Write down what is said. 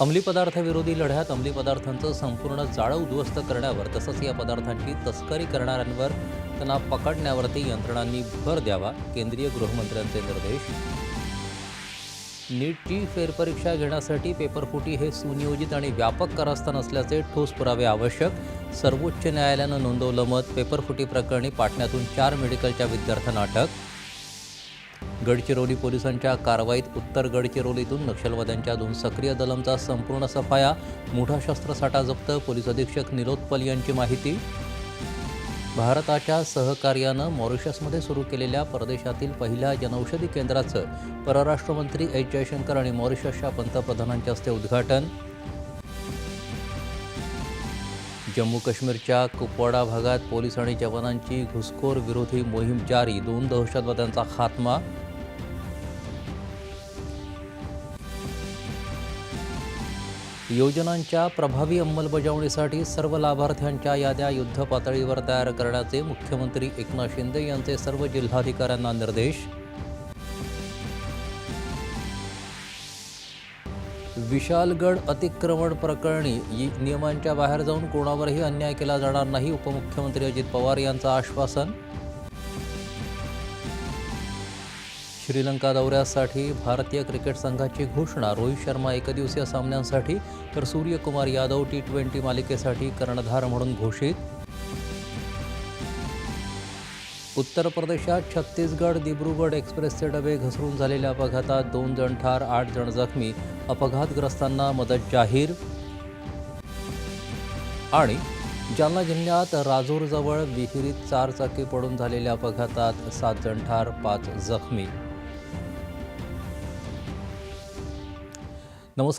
अंमली पदार्थविरोधी लढ्यात अंमली पदार्थांचं संपूर्ण जाळं उद्ध्वस्त करण्यावर तसंच या पदार्थांची तस्करी करणाऱ्यांवर त्यांना पकडण्यावरती यंत्रणांनी भर द्यावा केंद्रीय गृहमंत्र्यांचे निर्देश. नीटची फेरपरीक्षा घेण्यासाठी पेपरफुटी हे सुनियोजित आणि व्यापक कारस्थान असल्याचे ठोस पुरावे आवश्यक. सर्वोच्च न्यायालयानं नोंदवलं मत पेपरफुटी प्रकरणी पाटण्यातून चार मेडिकलच्या विद्यार्थ्यांना अटक. गडचिरोली पोलिसांच्या कारवाईत उत्तर गडचिरोलीतून नक्षलवाद्यांच्या दोन सक्रिय दलमचा संपूर्ण सफाया मोठा शस्त्रसाठा जप्त पोलीस अधीक्षक निलोत्पल यांची माहिती. भारताच्या सहकार्यानं मॉरिशसमध्ये सुरू केलेल्या परदेशातील पहिल्या जनौषधी केंद्राचं परराष्ट्रमंत्री एच जयशंकर आणि मॉरिशसच्या पंतप्रधानांच्या हस्ते उद्घाटन. जम्मू काश्मीरच्या कुपवाडा भागात पोलीस आणि जवानांची घुसखोर विरोधी मोहीम जारी दोन दहशतवाद्यांचा खात्मा योजनांच्या प्रभावी अंमलबजावणीसाठी सर्व लाभार्थ्यांच्या याद्या युद्ध पातळीवर तयार करण्याचे मुख्यमंत्री एकनाथ शिंदे यांचे सर्व जिल्हाधिकाऱ्यांना निर्देश. विशालगड अतिक्रमण प्रकरणी नियमांच्या बाहेर जाऊन कोणावरही अन्याय केला जाणार नाही उपमुख्यमंत्री अजित पवार यांचं आश्वासन. श्रीलंका दौऱ्यासाठी भारतीय क्रिकेट संघाची घोषणा. रोहित शर्मा एकदिवसीय सामन्यांसाठी तर सूर्यकुमार यादव टी ट्वेंटी मालिकेसाठी कर्णधार म्हणून घोषित. उत्तर प्रदेशात छत्तीसगड दिब्रुगड एक्सप्रेसचे डबे घसरून झालेल्या अपघातात दोन जण ठार आठ जण जखमी. अपघातग्रस्तांना मदत जाहीर. आणि जालना जिल्ह्यात राजूरजवळ विहिरीत चारचाकी पडून झालेल्या अपघातात सात जण ठार पाच जखमी. নমস্কার